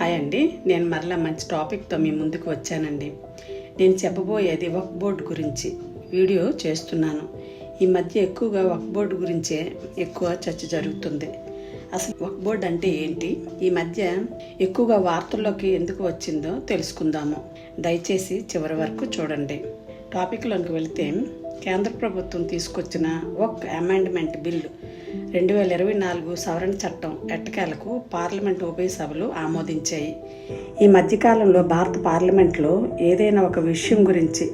Hi అండి. నేను మరలా మంచి టాపిక్తో మీ ముందుకు వచ్చానండి. నేను చెప్పబోయేది వక్ బోర్డు గురించి వీడియో చేస్తున్నాను. ఈ మధ్య ఎక్కువగా వక్ బోర్డు గురించే ఎక్కువ చర్చ జరుగుతుంది. అసలు వక్ బోర్డు అంటే ఏంటి? ఈ మధ్య ఎక్కువగా వార్తల్లోకి ఎందుకు వచ్చిందో తెలుసుకుందాము. దయచేసి చివరి వరకు చూడండి. టాపిక్లోకి వెళితే కేంద్ర ప్రభుత్వం తీసుకొచ్చిన వక్ అమెండ్మెంట్ బిల్లు రెండు వేల ఇరవై నాలుగు సవరణ చట్టం ఎట్టకేలకు పార్లమెంట్ ఉభయ సభలు ఆమోదించాయి. ఈ మధ్యకాలంలో భారత పార్లమెంట్లో ఏదైనా ఒక విషయం గురించి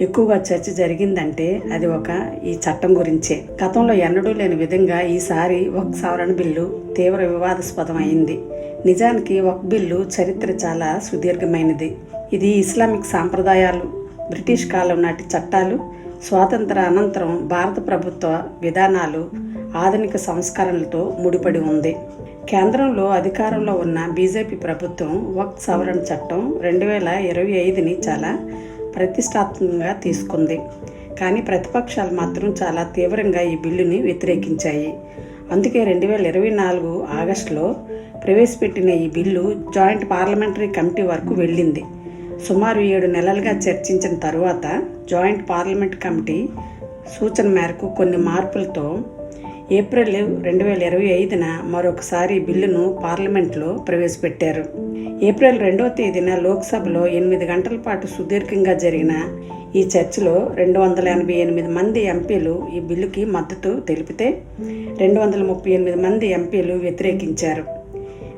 ఎక్కువగా చర్చ జరిగిందంటే అది ఒక ఈ చట్టం గురించే. గతంలో ఎన్నడూ లేని విధంగా ఈసారి వక్ సవరణ బిల్లు తీవ్ర వివాదాస్పదం అయింది. నిజానికి వక్ బిల్లు చరిత్ర చాలా సుదీర్ఘమైనది. ఇది ఇస్లామిక్ సాంప్రదాయాలు బ్రిటిష్ కాలం నాటి చట్టాలు స్వాతంత్ర అనంతరం భారత ప్రభుత్వ విధానాలు ఆధునిక సంస్కరణలతో ముడిపడి ఉంది. కేంద్రంలో అధికారంలో ఉన్న బీజేపీ ప్రభుత్వం వక్ సవరణ చట్టం రెండు వేల ఇరవై ఐదుని చాలా ప్రతిష్టాత్మకంగా తీసుకుంది. కానీ ప్రతిపక్షాలు మాత్రం చాలా తీవ్రంగా ఈ బిల్లుని వ్యతిరేకించాయి. అందుకే రెండు వేల ఇరవై నాలుగు ఆగస్టులో ప్రవేశపెట్టిన ఈ బిల్లు జాయింట్ పార్లమెంటరీ కమిటీ వరకు వెళ్ళింది. సుమారు ఏడు నెలలుగా చర్చించిన తరువాత జాయింట్ పార్లమెంట్ కమిటీ సూచన మేరకు కొన్ని మార్పులతో ఏప్రిల్ రెండు వేల ఇరవై ఐదున మరొకసారి బిల్లును పార్లమెంట్లో ప్రవేశపెట్టారు. ఏప్రిల్ రెండవ తేదీన లోక్సభలో ఎనిమిది గంటల పాటు సుదీర్ఘంగా జరిగిన ఈ చర్చలో రెండు వందల ఎనభై ఎనిమిది మంది ఎంపీలు ఈ బిల్లుకి మద్దతు తెలిపితే రెండు వందల ముప్పై ఎనిమిది మంది ఎంపీలు వ్యతిరేకించారు.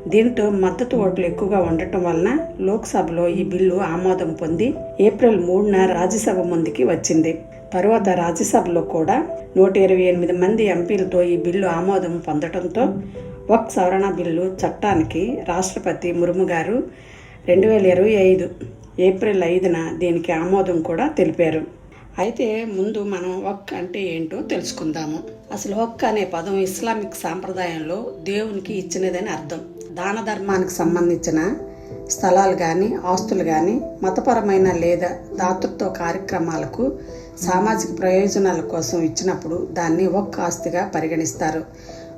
దీంతో మద్దతు ఓట్లు ఎక్కువగా ఉండటం వలన లోక్సభలో ఈ బిల్లు ఆమోదం పొంది ఏప్రిల్ మూడున రాజ్యసభ ముందుకి వచ్చింది. తరువాత రాజ్యసభలో కూడా నూట ఇరవై ఎనిమిది మంది ఎంపీలతో ఈ బిల్లు ఆమోదం పొందడంతో వక్ సవరణ బిల్లు చట్టానికి రాష్ట్రపతి ముర్ము గారు రెండు వేల ఇరవై ఐదు ఏప్రిల్ ఐదున దీనికి ఆమోదం కూడా తెలిపారు. అయితే ముందు మనం వక్ అంటే ఏంటో తెలుసుకుందాము. అసలు వక్ అనే పదం ఇస్లామిక్ సాంప్రదాయంలో దేవునికి ఇచ్చినదని అర్థం. దాన ధర్మానికి సంబంధించిన స్థలాలు కానీ ఆస్తులు కానీ మతపరమైన లేదా దాతృత్వ కార్యక్రమాలకు సామాజిక ప్రయోజనాల కోసం ఇచ్చినప్పుడు దాన్ని ఒక్క ఆస్తిగా పరిగణిస్తారు.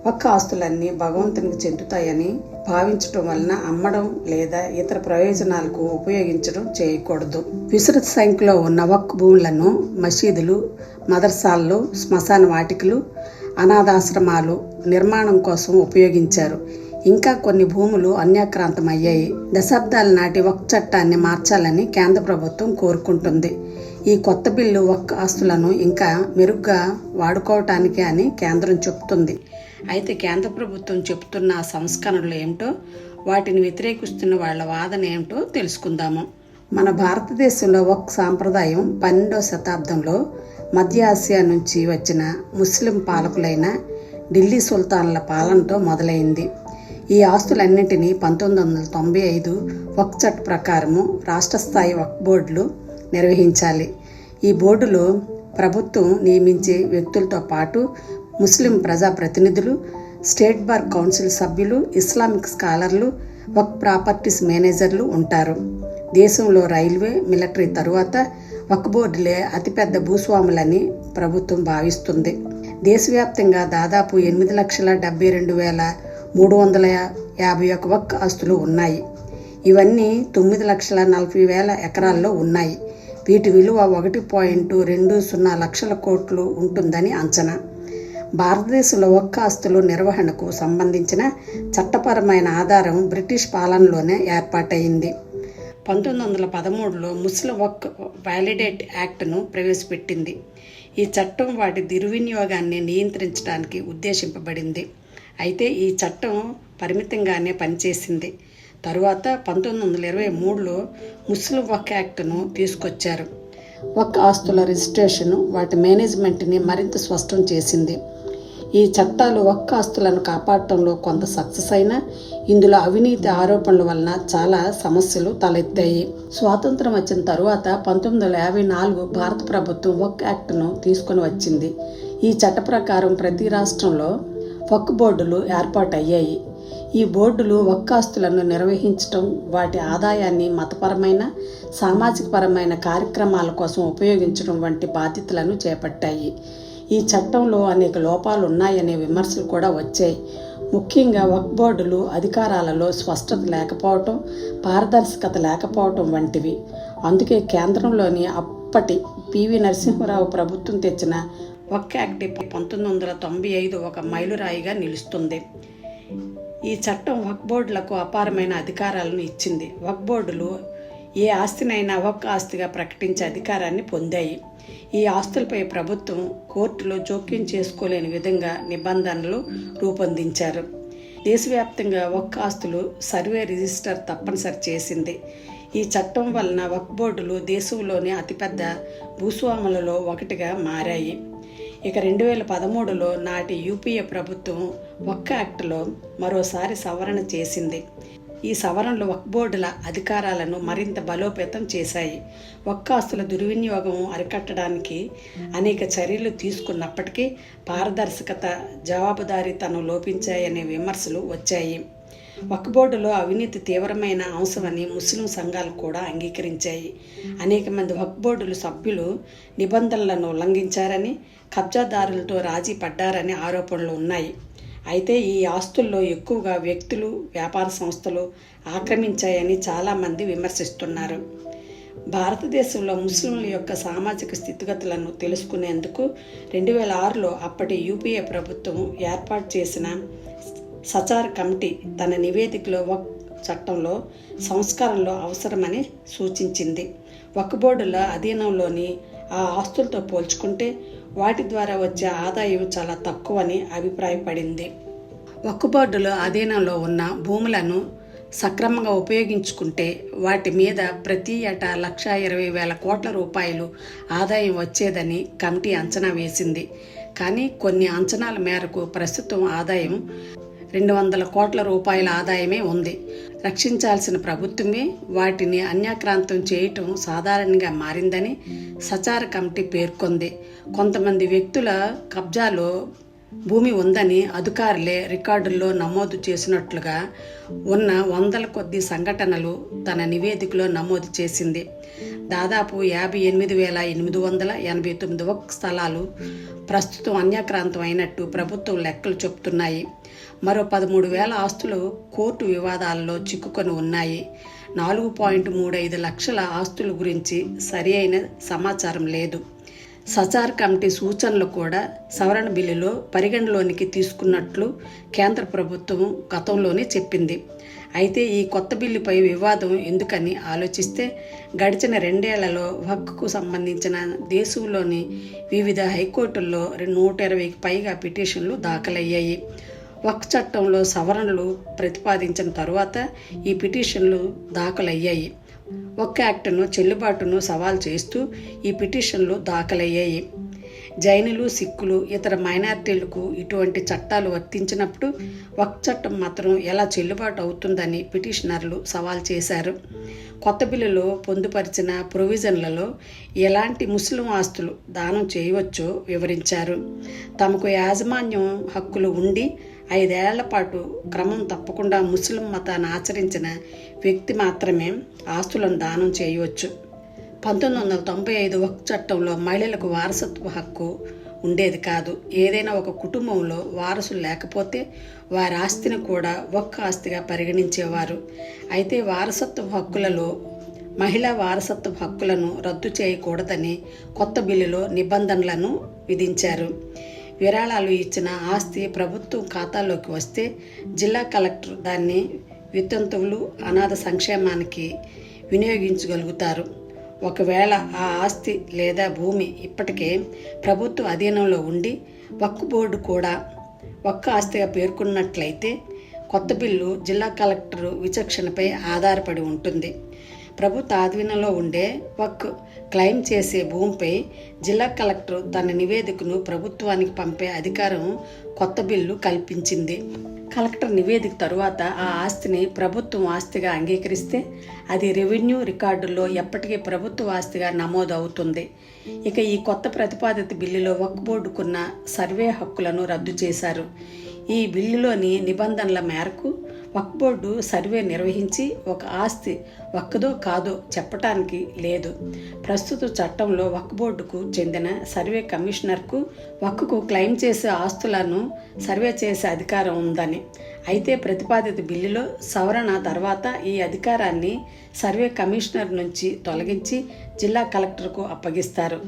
ఒక్క ఆస్తులన్నీ భగవంతునికి చెందుతాయని భావించటం వలన అమ్మడం లేదా ఇతర ప్రయోజనాలకు ఉపయోగించడం చేయకూడదు. విస్తృత సంఖ్యలో ఉన్న ఒక్క భూములను మసీదులు మదర్సాల్లో శ్మశాన వాటికలు అనాథాశ్రమాలు నిర్మాణం కోసం ఉపయోగించారు. ఇంకా కొన్ని భూములు అన్యాక్రాంతమయ్యాయి. దశాబ్దాల నాటి ఒక చట్టాన్ని మార్చాలని కేంద్ర ప్రభుత్వం కోరుకుంటుంది. ఈ కొత్త బిల్లు ఒక్క ఆస్తులను ఇంకా మెరుగ్గా వాడుకోవటానికి అని కేంద్రం చెబుతుంది. అయితే కేంద్ర ప్రభుత్వం చెబుతున్న సంస్కరణలు ఏమిటో వాటిని వ్యతిరేకిస్తున్న వాళ్ళ వాదన ఏమిటో తెలుసుకుందాము. మన భారతదేశంలో ఒక్ సాంప్రదాయం పన్నెండవ శతాబ్దంలో మధ్య ఆసియా నుంచి వచ్చిన ముస్లిం పాలకులైన ఢిల్లీ సుల్తాన్ల పాలనతో మొదలైంది. ఈ ఆస్తులన్నింటినీ పంతొమ్మిది వందల తొంభై ఐదు వక్ చట్ ప్రకారము రాష్ట్ర స్థాయి వక్ బోర్డులు నిర్వహించాలి. ఈ బోర్డులో ప్రభుత్వం నియమించే వ్యక్తులతో పాటు ముస్లిం ప్రజాప్రతినిధులు స్టేట్ బార్ కౌన్సిల్ సభ్యులు ఇస్లామిక్ స్కాలర్లు వక్ ప్రాపర్టీస్ మేనేజర్లు ఉంటారు. దేశంలో రైల్వే మిలిటరీ తరువాత వక్ బోర్డులే అతిపెద్ద భూస్వాములని ప్రభుత్వం భావిస్తుంది. దేశవ్యాప్తంగా దాదాపు ఎనిమిది లక్షల డెబ్బై రెండు వేల మూడు వందల యాభై ఒక ఒక్క ఆస్తులు ఉన్నాయి. ఇవన్నీ తొమ్మిది లక్షల నలభై వేల ఎకరాల్లో ఉన్నాయి. వీటి విలువ ఒకటి పాయింట్ రెండు సున్నా లక్షల కోట్లు ఉంటుందని అంచనా. భారతదేశంలో ఒక్క ఆస్తుల నిర్వహణకు సంబంధించిన చట్టపరమైన ఆధారం బ్రిటిష్ పాలనలోనే ఏర్పాటైంది పంతొమ్మిది వందల పదమూడులో ముస్లిం వక్ వ్యాలిడేట్ యాక్ట్ను ప్రవేశపెట్టింది. ఈ చట్టం వాటి దుర్వినియోగాన్ని నియంత్రించడానికి ఉద్దేశింపబడింది. అయితే ఈ చట్టం పరిమితంగానే పనిచేసింది. తరువాత పంతొమ్మిది వందల ఇరవై మూడులో ముస్లిం వక్ యాక్ట్ను తీసుకొచ్చారు. వక్ ఆస్తుల రిజిస్ట్రేషన్ వాటి మేనేజ్మెంట్ని మరింత స్పష్టం చేసింది. ఈ చట్టాలు ఒక్క ఆస్తులను కాపాడటంలో కొంత సక్సెస్ అయినా ఇందులో అవినీతి ఆరోపణల వలన చాలా సమస్యలు తలెత్తాయి. స్వాతంత్రం వచ్చిన తరువాత పంతొమ్మిది వందల యాభై నాలుగు భారత ప్రభుత్వం వక్ యాక్ట్ను తీసుకొని వచ్చింది. ఈ చట్ట ప్రకారం ప్రతి రాష్ట్రంలో వక్ బోర్డులు ఏర్పాటయ్యాయి. ఈ బోర్డులు వక్కాస్తులను నిర్వహించటం వాటి ఆదాయాన్ని మతపరమైన సామాజికపరమైన కార్యక్రమాల కోసం ఉపయోగించడం వంటి బాధ్యతలను చేపట్టాయి. ఈ చట్టంలో అనేక లోపాలు ఉన్నాయనే విమర్శలు కూడా వచ్చాయి. ముఖ్యంగా వక్ బోర్డులు అధికారాలలో స్పష్టత లేకపోవటం పారదర్శకత లేకపోవటం వంటివి. అందుకే కేంద్రంలోని అప్పటి పివి నరసింహరావు ప్రభుత్వం తెచ్చిన వక్ యాక్ట్ పంతొమ్మిది వందల తొంభై ఐదు ఒక మైలురాయిగా నిలుస్తుంది. ఈ చట్టం వక్ బోర్డులకు అపారమైన అధికారాలను ఇచ్చింది. వక్ బోర్డులు ఏ ఆస్తినైనా వక్ ఆస్తిగా ప్రకటించే అధికారాన్ని పొందాయి. ఈ ఆస్తులపై ప్రభుత్వం కోర్టులో జోక్యం చేసుకోలేని విధంగా నిబంధనలు రూపొందించారు. దేశవ్యాప్తంగా వక్ ఆస్తులు సర్వే రిజిస్టర్ తప్పనిసరి చేసింది. ఈ చట్టం వలన వక్ బోర్డులు దేశంలోని అతిపెద్ద భూస్వాములలో ఒకటిగా మారాయి. ఇక రెండు వేల పదమూడులో నాటి యూపీఏ ప్రభుత్వం ఒక్క యాక్ట్లో మరోసారి సవరణ చేసింది. ఈ సవరణలు వక్ బోర్డుల అధికారాలను మరింత బలోపేతం చేశాయి. ఒక్క ఆస్తుల దుర్వినియోగం అరికట్టడానికి అనేక చర్యలు తీసుకున్నప్పటికీ పారదర్శకత జవాబుదారీతనం లోపించాయనే విమర్శలు వచ్చాయి. వక్ బోర్డులో అవినీతి తీవ్రమైన అంశమని ముస్లిం సంఘాలు కూడా అంగీకరించాయి. అనేక మంది వక్ బోర్డులు సభ్యులు నిబంధనలను ఉల్లంఘించారని కబ్జాదారులతో రాజీ పడ్డారని ఆరోపణలు ఉన్నాయి. అయితే ఈ ఆస్తుల్లో ఎక్కువగా వ్యక్తులు వ్యాపార సంస్థలు ఆక్రమించాయని చాలామంది విమర్శిస్తున్నారు. భారతదేశంలో ముస్లింల యొక్క సామాజిక స్థితిగతులను తెలుసుకునేందుకు రెండు వేల ఆరులో అప్పటి యూపీఏ ప్రభుత్వం ఏర్పాటు చేసిన సచార్ కమిటీ తన నివేదికలో వక్ చట్టంలో సంస్కరణలో అవసరమని సూచించింది. వక్ బోర్డుల అధీనంలోని ఆ ఆస్తులతో పోల్చుకుంటే వాటి ద్వారా వచ్చే ఆదాయం చాలా తక్కువని అభిప్రాయపడింది. వక్ బోర్డుల అధీనంలో ఉన్న భూములను సక్రమంగా ఉపయోగించుకుంటే వాటి మీద ప్రతి ఏటా లక్ష ఇరవై వేల కోట్ల రూపాయలు ఆదాయం వచ్చేదని కమిటీ అంచనా వేసింది. కానీ కొన్ని అంచనాల మేరకు ప్రస్తుతం ఆదాయం రెండు వందల కోట్ల రూపాయల ఆదాయమే ఉంది. రక్షించాల్సిన ప్రభుత్వమే వాటిని అన్యాక్రాంతం చేయటం సాధారణంగా మారిందని సచార కమిటీ పేర్కొంది. కొంతమంది వ్యక్తుల కబ్జాలో భూమి ఉందని అధికారులే రికార్డుల్లో నమోదు చేసినట్లుగా ఉన్న వందల కొద్ది సంఘటనలు తన నివేదికలో నమోదు చేసింది. దాదాపు యాభై ఎనిమిది వేల ఎనిమిది వందల ఎనభై తొమ్మిది ఒక స్థలాలు ప్రస్తుతం అన్యాక్రాంతం అయినట్టు ప్రభుత్వం లెక్కలు చెబుతున్నాయి మరో పదమూడు వేల ఆస్తులు కోర్టు వివాదాల్లో చిక్కుకొని ఉన్నాయి. నాలుగు పాయింట్ మూడు ఐదు లక్షల ఆస్తుల గురించి సరి అయిన సమాచారం లేదు. సచార్ కమిటీ సూచనలు కూడా సవరణ బిల్లులో పరిగణలోనికి తీసుకున్నట్లు కేంద్ర ప్రభుత్వం గతంలోనే చెప్పింది. అయితే ఈ కొత్త బిల్లుపై వివాదం ఎందుకని ఆలోచిస్తే గడిచిన రెండేళ్ళలో హక్కుకు సంబంధించిన దేశంలోని వివిధ హైకోర్టుల్లో నూట ఇరవైకి పైగా పిటిషన్లు దాఖలయ్యాయి. వక్ చట్టంలో సవరణలు ప్రతిపాదించిన తరువాత ఈ పిటిషన్లు దాఖలయ్యాయి. ఒక్క యాక్టర్ను చెల్లుబాటును సవాల్ చేస్తూ ఈ పిటిషన్లు దాఖలయ్యాయి. జైనులు సిక్కులు ఇతర మైనార్టీలకు ఇటువంటి చట్టాలు వర్తించినప్పుడు ఒక చట్టం మాత్రం ఎలా చెల్లుబాటు అవుతుందని పిటిషనర్లు సవాల్ చేశారు. కొత్త బిల్లులో పొందుపరిచిన ప్రొవిజన్లలో ఎలాంటి ముస్లిం ఆస్తులు దానం చేయవచ్చో వివరించారు. తమకు యాజమాన్యం హక్కులు ఉండి ఐదేళ్ళ పాటు క్రమం తప్పకుండా ముస్లిం మతాన్ని ఆచరించిన వ్యక్తి మాత్రమే ఆస్తులను దానం చేయవచ్చు. పంతొమ్మిది వందల తొంభై ఐదు వక్ చట్టంలో మహిళలకు వారసత్వ హక్కు ఉండేది కాదు. ఏదైనా ఒక కుటుంబంలో వారసులు లేకపోతే వారి ఆస్తిని కూడా ఒక్క ఆస్తిగా పరిగణించేవారు. అయితే వారసత్వ హక్కులలో మహిళా వారసత్వ హక్కులను రద్దు చేయకూడదని కొత్త బిల్లులో నిబంధనలను విధించారు. విరాళాలు ఇచ్చిన ఆస్తి ప్రభుత్వం ఖాతాలోకి వస్తే జిల్లా కలెక్టర్ దాన్ని వితంతువులు అనాథ సంక్షేమానికి వినియోగించగలుగుతారు. ఒకవేళ ఆ ఆస్తి లేదా భూమి ఇప్పటికే ప్రభుత్వ అధీనంలో ఉండి వక్కు బోర్డు కూడా ఒక్క ఆస్తిగా పేర్కొన్నట్లయితే కొత్త బిల్లు జిల్లా కలెక్టర్ విచక్షణపై ఆధారపడి ఉంటుంది. ప్రభుత్వ ఆధీనంలో ఉండే వక్ క్లెయిమ్ చేసే భూమిపై జిల్లా కలెక్టర్ తన నివేదికను ప్రభుత్వానికి పంపే అధికారం కొత్త బిల్లు కల్పించింది. కలెక్టర్ నివేదిక తరువాత ఆ ఆస్తిని ప్రభుత్వం ఆస్తిగా అంగీకరిస్తే అది రెవెన్యూ రికార్డుల్లో ఎప్పటికీ ప్రభుత్వ ఆస్తిగా నమోదు అవుతుంది ఇక ఈ కొత్త ప్రతిపాదిత బిల్లులో వక్ బోర్డుకున్న సర్వే హక్కులను రద్దు చేశారు. ఈ బిల్లులోని నిబంధనల మేరకు వక్ బోర్డు సర్వే నిర్వహించి ఒక ఆస్తి వక్కదో కాదో చెప్పటానికి లేదు. ప్రస్తుత చట్టంలో వక్ బోర్డుకు చెందిన సర్వే కమిషనర్కు వక్కుకు క్లెయిమ్ చేసే ఆస్తులను సర్వే చేసే అధికారం ఉందని. అయితే ప్రతిపాదిత బిల్లులో సవరణ తర్వాత ఈ అధికారాన్ని సర్వే కమిషనర్ నుంచి తొలగించి జిల్లా కలెక్టర్కు అప్పగిస్తారు.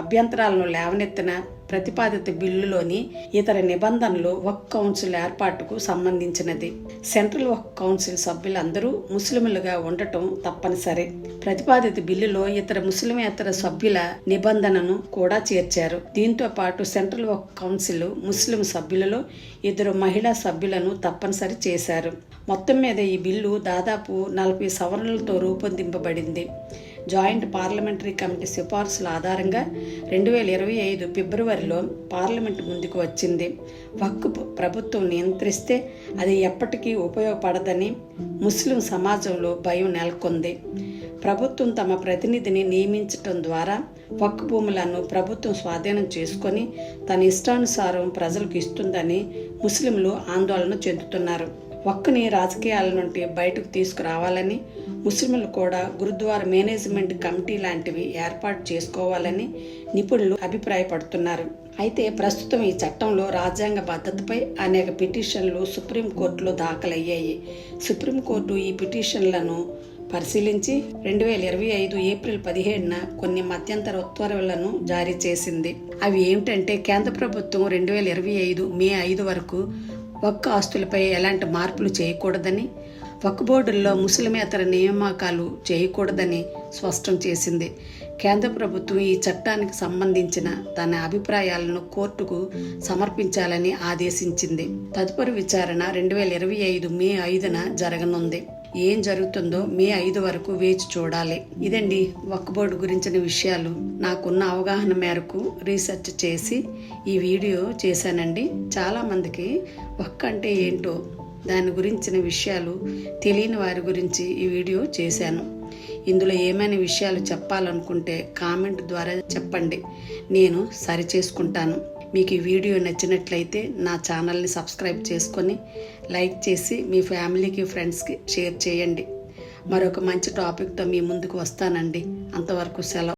అభ్యంతరాలను లేవనెత్తిన ప్రతిపాదిత బిల్లులోని ఇతర నిబంధనలు వక్ కౌన్సిల్ ఏర్పాటుకు సంబంధించినది. సెంట్రల్ వక్ కౌన్సిల్ సభ్యులందరూ ముస్లింలుగా ఉండటం తప్పనిసరి. ప్రతిపాదిత బిల్లులో ఇతర ముస్లిమేతర సభ్యుల నిబంధనను కూడా చేర్చారు. దీంతో పాటు సెంట్రల్ వక్ కౌన్సిల్ ముస్లిం సభ్యులలో ఇద్దరు మహిళా సభ్యులను తప్పనిసరి చేశారు. మొత్తం మీద ఈ బిల్లు దాదాపు నలభై సవరణలతో రూపొందింపబడింది. జాయింట్ పార్లమెంటరీ కమిటీ సిఫార్సుల ఆధారంగా రెండు వేల ఇరవై ఐదు ఫిబ్రవరిలో పార్లమెంటు ముందుకు వచ్చింది. వక్కు ప్రభుత్వం నియంత్రిస్తే అది ఎప్పటికీ ఉపయోగపడదని ముస్లిం సమాజంలో భయం నెలకొంది. ప్రభుత్వం తమ ప్రతినిధిని నియమించటం ద్వారా వక్కు భూములను ప్రభుత్వం స్వాధీనం చేసుకొని తన ఇష్టానుసారం ప్రజలకు ఇస్తుందని ముస్లింలు ఆందోళన చెందుతున్నారు. వక్కుని రాజకీయాల నుండి బయటకు తీసుకురావాలని ముస్లింలు కూడా గురుద్వార మేనేజ్మెంట్ కమిటీ లాంటివి ఏర్పాటు చేసుకోవాలని నిపుణులు అభిప్రాయపడుతున్నారు. అయితే ప్రస్తుతం ఈ చట్టంలో రాజ్యాంగ భద్రతపై అనేక పిటిషన్లు సుప్రీంకోర్టులో దాఖలయ్యాయి. సుప్రీంకోర్టు ఈ పిటిషన్లను పరిశీలించి రెండు వేల ఇరవై ఐదు ఏప్రిల్ పదిహేడున కొన్ని మధ్యంతర ఉత్తర్వులను జారీ చేసింది. అవి ఏమిటంటే కేంద్ర ప్రభుత్వం రెండు వేల ఇరవై ఐదు మే ఐదు వరకు వక్క ఆస్తులపై ఎలాంటి మార్పులు చేయకూడదని వక్ బోర్డుల్లో ముస్లిమేతర నియామకాలు చేయకూడదని స్పష్టం చేసింది. కేంద్ర ప్రభుత్వం ఈ చట్టానికి సంబంధించిన తన అభిప్రాయాలను కోర్టుకు సమర్పించాలని ఆదేశించింది. తదుపరి విచారణ రెండు వేల ఇరవై ఐదు మే ఐదున జరగనుంది. ఏం జరుగుతుందో మే ఐదు వరకు వేచి చూడాలి. ఇదండి వక్ బోర్డు గురించిన విషయాలు. నాకున్న అవగాహన మేరకు రీసెర్చ్ చేసి ఈ వీడియో చేశానండి. చాలామందికి వక్ అంటే ఏంటో దాని గురించిన విషయాలు తెలియని వారి గురించి ఈ వీడియో చేశాను. ఇందులో ఏమైనా విషయాలు చెప్పాలనుకుంటే కామెంట్ ద్వారా చెప్పండి. నేను సరి చేసుకుంటాను. మీకు ఈ వీడియో నచ్చినట్లయితే నా ఛానల్ని సబ్స్క్రైబ్ చేసుకొని లైక్ చేసి మీ ఫ్యామిలీకి ఫ్రెండ్స్కి షేర్ చేయండి. మరొక మంచి టాపిక్తో మీ ముందుకు వస్తానండి. అంతవరకు సెలవు.